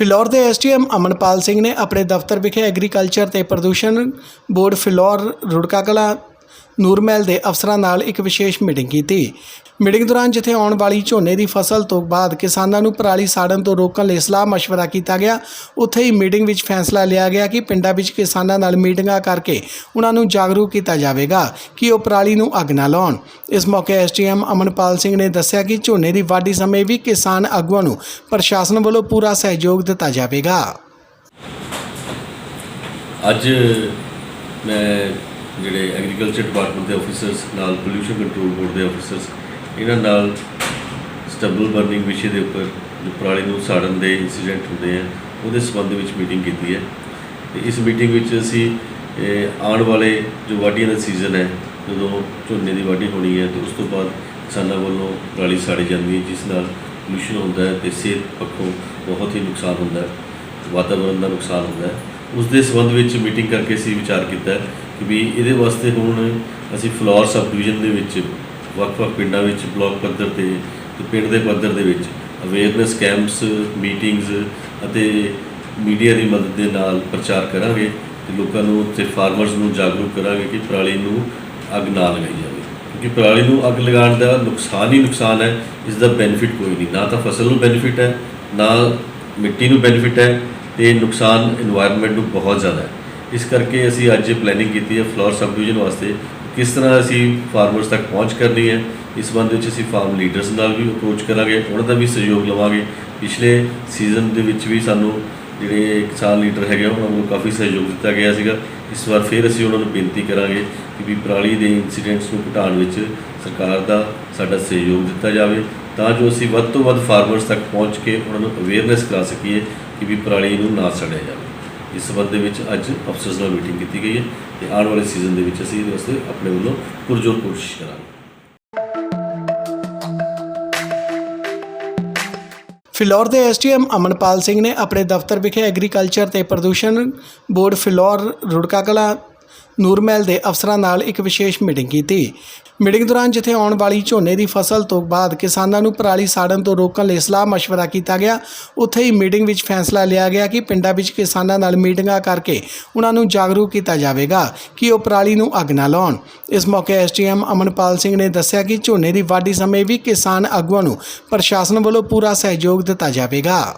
ਫਿਲੌਰ ਦੇ ਐਸਟੀਐਮ ਅਮਨਪਾਲ ਸਿੰਘ ਨੇ ਆਪਣੇ ਦਫ਼ਤਰ ਵਿਖੇ ਐਗਰੀਕਲਚਰ ਤੇ ਪ੍ਰਦੂਸ਼ਣ ਬੋਰਡ ਫਿਲੌਰ ਰੁੜਕਾ ਕਲਾਂ ਨੂਰਮਹਿਲ ਦੇ ਅਫਸਰਾਂ ਨਾਲ ਇੱਕ ਵਿਸ਼ੇਸ਼ ਮੀਟਿੰਗ ਕੀਤੀ। ਮੀਟਿੰਗ ਦੌਰਾਨ ਜਿੱਥੇ ਆਉਣ ਵਾਲੀ ਝੋਨੇ ਦੀ ਫਸਲ ਤੋਂ ਬਾਅਦ ਕਿਸਾਨਾਂ ਨੂੰ ਪਰਾਲੀ ਸਾੜਨ ਤੋਂ ਰੋਕਣ ਲਈ ਸਲਾਹ مشਵਰਾ ਕੀਤਾ ਗਿਆ, ਉੱਥੇ ਹੀ ਮੀਟਿੰਗ ਵਿੱਚ ਫੈਸਲਾ ਲਿਆ ਗਿਆ ਕਿ ਪਿੰਡਾਂ ਵਿੱਚ ਕਿਸਾਨਾਂ ਨਾਲ ਮੀਟਿੰਗਾਂ ਕਰਕੇ ਉਹਨਾਂ ਨੂੰ ਜਾਗਰੂਕ ਕੀਤਾ ਜਾਵੇਗਾ ਕਿ ਉਹ ਪਰਾਲੀ ਨੂੰ ਅੱਗ ਨਾ ਲਾਉਣ। ਇਸ ਮੌਕੇ ਐਸਟੀਐਮ ਅਮਨਪਾਲ ਸਿੰਘ ਨੇ ਦੱਸਿਆ ਕਿ ਝੋਨੇ ਦੀ ਵਾਢੀ ਸਮੇਂ ਵੀ ਕਿਸਾਨ ਆਗੂਆਂ ਨੂੰ ਪ੍ਰਸ਼ਾਸਨ ਵੱਲੋਂ ਪੂਰਾ ਸਹਿਯੋਗ ਦਿੱਤਾ ਜਾਵੇਗਾ। ਅੱਜ ਮੈਂ ਜਿਹੜੇ ਐਗਰੀਕਲਚਰ ਡਿਪਾਰਟਮੈਂਟ ਦੇ ਆਫੀਸਰਸ ਨਾਲ ਪੋਲੂਸ਼ਨ ਕੰਟਰੋਲ ਬੋਰਡ ਦੇ ਆਫੀਸਰਸ ਇਹਨਾਂ ਨਾਲ ਸਟਬਲ ਬਰਨਿੰਗ ਵਿਸ਼ੇ ਦੇ ਉੱਪਰ ਜੋ ਪਰਾਲੀ ਨੂੰ ਸਾੜਨ ਦੇ ਇਨਸੀਡੈਂਟ ਹੁੰਦੇ ਆ, ਉਹਦੇ ਸੰਬੰਧ ਵਿੱਚ ਮੀਟਿੰਗ ਕੀਤੀ ਹੈ। ਤੇ ਇਸ ਮੀਟਿੰਗ ਵਿੱਚ ਅਸੀਂ ਆਉਣ ਵਾਲੇ ਜੋ ਵਾਢੀਆਂ ਦਾ ਸੀਜ਼ਨ ਹੈ, ਜਦੋਂ ਝੋਨੇ ਦੀ ਵਾਢੀ ਹੋਣੀ ਹੈ, ਤੇ ਉਸ ਤੋਂ ਬਾਅਦ ਕਿਸਾਨਾਂ ਵੱਲੋਂ ਪਰਾਲੀ ਸਾੜੀ ਜਾਂਦੀ ਹੈ, ਜਿਸ ਨਾਲ ਪੋਲੂਸ਼ਨ ਹੁੰਦਾ ਹੈ ਤੇ ਸਿਹਤ ਪੱਖੋਂ ਬਹੁਤ ਹੀ ਨੁਕਸਾਨ ਹੁੰਦਾ ਹੈ ਵਾਤਾਵਰਣ ਦਾ ਨੁਕਸਾਨ ਹੁੰਦਾ ਹੈ। ਉਸ ਦੇ ਸੰਬੰਧ ਵਿੱਚ ਮੀਟਿੰਗ ਕਰਕੇ ਅਸੀਂ ਵਿਚਾਰ ਕੀਤਾ ਕਿ ਵੀ ਇਹਦੇ ਵਾਸਤੇ ਹੁਣ ਅਸੀਂ ਫਲੋਰ ਸਬ ਡਿਵੀਜ਼ਨ ਦੇ ਵਿੱਚ ਵੱਖ-ਵੱਖ ਪਿੰਡਾਂ ਵਿੱਚ ਬਲਾਕ ਪੱਧਰ ਤੇ ਤੇ ਪਿੰਡ ਦੇ ਪੱਧਰ ਦੇ ਵਿੱਚ ਅਵੇਅਰਨੈਸ ਕੈਂਪਸ ਮੀਟਿੰਗਸ ਅਤੇ ਮੀਡੀਆ ਦੀ ਮਦਦ ਦੇ ਨਾਲ ਪ੍ਰਚਾਰ ਕਰਾਂਗੇ ਤੇ ਲੋਕਾਂ ਨੂੰ ਤੇ ਫਾਰਮਰਸ ਨੂੰ ਜਾਗਰੂਕ ਕਰਾਂਗੇ ਕਿ ਪਰਾਲੀ ਨੂੰ ਅੱਗ ਨਾ ਲਗਾਈ ਜਾਵੇ। ਕਿਉਂਕਿ ਪਰਾਲੀ ਨੂੰ ਅੱਗ ਲਗਾਉਣ ਦਾ ਨੁਕਸਾਨ ਹੀ ਨੁਕਸਾਨ ਹੈ ਇਸ ਦਾ ਬੈਨੀਫਿਟ ਕੋਈ ਨਹੀਂ। ਨਾ ਤਾਂ ਫਸਲ ਨੂੰ ਬੈਨੀਫਿਟ ਹੈ, ਨਾ ਮਿੱਟੀ ਨੂੰ ਬੈਨੀਫਿਟ ਹੈ ਤੇ ਨੁਕਸਾਨ এনवायरमेंट ਨੂੰ ਬਹੁਤ ਜ਼ਿਆਦਾ ਹੈ। ਇਸ ਕਰਕੇ ਅਸੀਂ ਅੱਜ ਪਲੈਨਿੰਗ ਕੀਤੀ ਹੈ ਫਲੋਰ ਸਬ ਡਿਵੀਜ਼ਨ ਵਾਸਤੇ ਕਿਸ ਤਰ੍ਹਾਂ ਅਸੀਂ ਫਾਰਮਰਸ ਤੱਕ ਪਹੁੰਚ ਕਰਨੀ ਹੈ ਇਸ ਸੰਬੰਧ ਵਿੱਚ ਅਸੀਂ ਫਾਰਮ ਲੀਡਰਸ ਨਾਲ ਵੀ ਅਪਰੋਚ ਕਰਾਂਗੇ ਉਹਨਾਂ ਦਾ ਵੀ ਸਹਿਯੋਗ ਲਵਾਂਗੇ। ਪਿਛਲੇ ਸੀਜ਼ਨ ਦੇ ਵਿੱਚ ਵੀ ਸਾਨੂੰ ਜਿਹੜੇ ਕਿਸਾਨ ਲੀਡਰ ਹੈਗੇ ਆ, ਉਹਨਾਂ ਨੂੰ ਕਾਫੀ ਸਹਿਯੋਗ ਦਿੱਤਾ ਗਿਆ ਸੀਗਾ। ਇਸ ਵਾਰ ਫਿਰ ਅਸੀਂ ਉਹਨਾਂ ਨੂੰ ਬੇਨਤੀ ਕਰਾਂਗੇ ਕਿ ਵੀ ਪਰਾਲੀ ਦੇ ਇਨਸੀਡੈਂਟਸ ਨੂੰ ਘਟਾਉਣ ਵਿੱਚ ਸਰਕਾਰ ਦਾ ਸਾਡਾ ਸਹਿਯੋਗ ਦਿੱਤਾ ਜਾਵੇ ਤਾਂ ਜੋ ਅਸੀਂ ਵੱਧ ਤੋਂ ਵੱਧ ਫਾਰਮਰਸ ਤੱਕ ਪਹੁੰਚ ਕੇ ਉਹਨਾਂ ਨੂੰ ਅਵੇਅਰਨੈਸ ਕਰਾ ਸਕੀਏ ਕਿ ਵੀ ਪਰਾਲੀ ਨੂੰ ਨਾ ਸੜਿਆ ਜਾਵੇ। ਇਸ ਸੰਬੰਧ ਦੇ ਵਿੱਚ ਅੱਜ ਅਫਸਰਸ ਨਾਲ ਮੀਟਿੰਗ ਕੀਤੀ ਗਈ ਹੈ ਤੇ ਆਉਣ ਵਾਲੇ ਸੀਜ਼ਨ ਦੇ ਵਿੱਚ ਅਸੀਂ ਇਹਦੇ ਵਾਸਤੇ ਆਪਣੇ ਵੱਲੋਂ ਪੁਰਜੋਰ ਕੋਸ਼ਿਸ਼ ਕਰਾਂਗੇ। ਫਿਲੌਰ ਦੇ ਐਸਟੀਐਮ ਅਮਨਪਾਲ ਸਿੰਘ ਨੇ ਆਪਣੇ ਦਫ਼ਤਰ ਵਿਖੇ ਐਗਰੀਕਲਚਰ ਤੇ ਪ੍ਰਦੂਸ਼ਣ ਬੋਰਡ ਫਿਲੌਰ ਰੁੜਕਾ ਕਲਾ ਨੂਰਮਹਿਲ ਦੇ ਅਫਸਰਾਂ ਨਾਲ ਇੱਕ ਵਿਸ਼ੇਸ਼ ਮੀਟਿੰਗ ਕੀਤੀ। ਮੀਟਿੰਗ ਦੌਰਾਨ ਜਿੱਥੇ ਆਉਣ ਵਾਲੀ ਝੋਨੇ ਦੀ ਫਸਲ ਤੋਂ ਬਾਅਦ ਕਿਸਾਨਾਂ ਨੂੰ ਪਰਾਲੀ ਸਾੜਨ ਤੋਂ ਰੋਕਣ ਲਈ ਸਲਾਹ مشਵਰਾ ਕੀਤਾ ਗਿਆ, ਉੱਥੇ ਹੀ ਮੀਟਿੰਗ ਵਿੱਚ ਫੈਸਲਾ ਲਿਆ ਗਿਆ ਕਿ ਪਿੰਡਾਂ ਵਿੱਚ ਕਿਸਾਨਾਂ ਨਾਲ ਮੀਟਿੰਗਾਂ ਕਰਕੇ ਉਹਨਾਂ ਨੂੰ ਜਾਗਰੂਕ ਕੀਤਾ ਜਾਵੇਗਾ ਕਿ ਉਹ ਪਰਾਲੀ ਨੂੰ ਅੱਗ ਨਾ ਲਾਉਣ। ਇਸ ਮੌਕੇ ਐਸਟੀਐਮ ਅਮਨਪਾਲ ਸਿੰਘ ਨੇ ਦੱਸਿਆ ਕਿ ਝੋਨੇ ਦੀ ਵਾਢੀ ਸਮੇਂ ਵੀ ਕਿਸਾਨ ਆਗੂਆਂ ਨੂੰ ਪ੍ਰਸ਼ਾਸਨ ਵੱਲੋਂ ਪੂਰਾ ਸਹਿਯੋਗ ਦਿੱਤਾ ਜਾਵੇਗਾ।